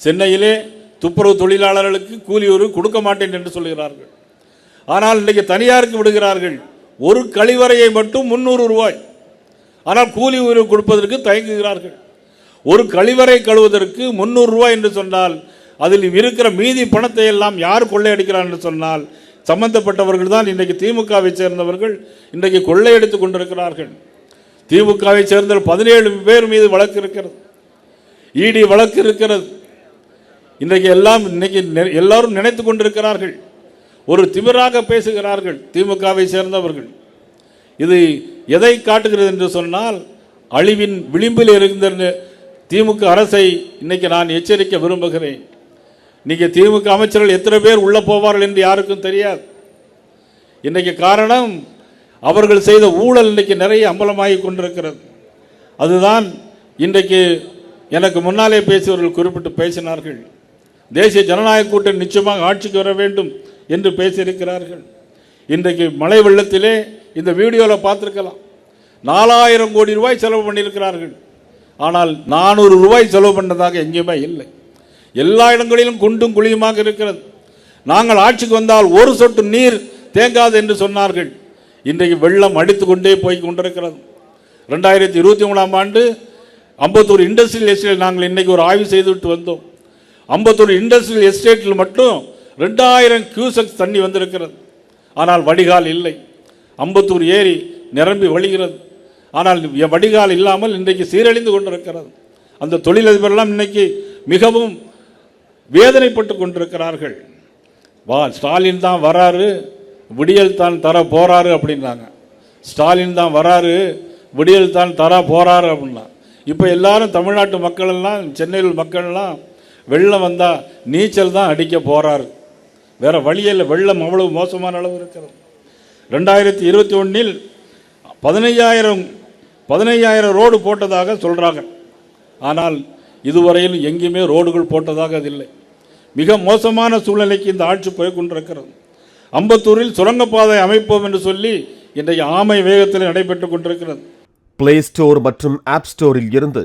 சென்னையிலே துப்புரவு தொழிலாளர்களுக்கு கூலி ஒரு கொடுக்க மாட்டேன் என்று சொல்கிறார்கள் ஆனால் இன்றைக்கு தனியாருக்கு விடுகிறார்கள். ஒரு கழிவறையை மட்டும் முந்நூறு ரூபாய். ஆனால் கூலி உயர்வு கொடுப்பதற்கு தயங்குகிறார்கள். ஒரு கழிவறை கழுவதற்கு முந்நூறு ரூபாய் என்று சொன்னால் அதில் இருக்கிற மீதி பணத்தை எல்லாம் யார் கொள்ளையடிக்கிறார் என்று சொன்னால் சம்பந்தப்பட்டவர்கள் தான் இன்றைக்கு திமுகவை சேர்ந்தவர்கள் இன்றைக்கு கொள்ளையடித்துக் கொண்டிருக்கிறார்கள். திமுகவை சேர்ந்த பதினேழு பேர் மீது வழக்கு இருக்கிறது. இடி வழக்கு இருக்கிறது. இன்றைக்கு எல்லாம் இன்னைக்கு நெ- எல்லாரும் நினைத்து கொண்டிருக்கிறார்கள். ஒரு திமிராக பேசுகிறார்கள் திமுகவை சேர்ந்தவர்கள். இது எதை காட்டுகிறது என்று சொன்னால் அழிவின் விளிம்பில் இருந்த திமுக அரசை இன்னைக்கு நான் எச்சரிக்க விரும்புகிறேன். இன்றைக்கி திமுக அமைச்சர்கள் எத்தனை பேர் உள்ளே போவார்கள் என்று யாருக்கும் தெரியாது. இன்றைக்கு காரணம் அவர்கள் செய்த ஊழல் இன்றைக்கு நிறைய அம்பலமாகி கொண்டிருக்கிறது. அதுதான் இன்றைக்கு எனக்கு முன்னாலே பேசியவர்கள் குறிப்பிட்டு பேசினார்கள். தேசிய ஜனநாயக கூட்டணி நிச்சயமாக ஆட்சிக்கு வர வேண்டும் என்று பேசியிருக்கிறார்கள். இன்றைக்கு மழை வெள்ளத்திலே இந்த வீடியோவில் பார்த்துருக்கலாம். நாலாயிரம் கோடி ரூபாய் செலவு பண்ணியிருக்கிறார்கள். ஆனால் நானூறு ரூபாய் செலவு பண்ணதாக எங்கேயுமே இல்லை. எல்லா இடங்களிலும் குண்டும் குழியுமாக இருக்கிறது. நாங்கள் ஆட்சிக்கு வந்தால் ஒரு சொட்டு நீர் தேங்காது என்று சொன்னார்கள். இன்றைக்கு வெள்ளம் அடித்து கொண்டே போய் கொண்டிருக்கிறது. ரெண்டாயிரத்தி இருபத்தி மூணாம் ஆண்டு அம்பத்தூர் இண்டஸ்ட்ரியல் எஸ்டேட் நாங்கள் இன்றைக்கி ஒரு ஆய்வு செய்துவிட்டு வந்தோம். ஐம்பத்தொரு இண்டஸ்ட்ரியல் எஸ்டேட்டில் மட்டும் ரெண்டாயிரம் கியூசக்ஸ் தண்ணி வந்திருக்கிறது. ஆனால் வடிகால் இல்லை. அம்பத்தூர் ஏரி நிரம்பி வழிகிறது. ஆனால் வடிகால் இல்லாமல் இன்றைக்கு சீரழிந்து கொண்டிருக்கிறது. அந்த தொழிலதிபரெல்லாம் இன்றைக்கி மிகவும் வேதனைப்பட்டு கொண்டிருக்கிறார்கள். வா ஸ்டாலின் தான் வராரு விடியல் தான் தர போகிறாரு அப்படின்னாங்க. ஸ்டாலின் தான் வராரு விடியல் தான் தர போகிறாரு அப்படின்னா. இப்போ எல்லாரும் தமிழ்நாட்டு மக்கள் எல்லாம் சென்னையில் மக்கள்லாம் வெள்ளம் வந்தால் நீச்சல் தான் அடிக்க போகிறாரு வேறு வழியில் வெள்ளம் அவ்வளவு மோசமான அளவு இருக்கிறது. ரெண்டாயிரத்தி இருபத்தி ஒன்றில் பதினையாயிரம் பதினையாயிரம் ரோடு போட்டதாக சொல்கிறாங்க ஆனால் இதுவரையில் எங்கேயுமே ரோடுகள் போட்டதாக அது இல்லை. மிக மோசமான சூழ்நிலைக்கு இந்த ஆட்சி போய் கொண்டிருக்கிறது. அம்பத்தூரில் சுரங்கப்பாதை அமைப்போம் என்று சொல்லி இன்றைய ஆமை வேகத்தில் நடைபெற்றுக் கொண்டிருக்கிறது. பிளே ஸ்டோர் மற்றும் ஆப் ஸ்டோரில் இருந்து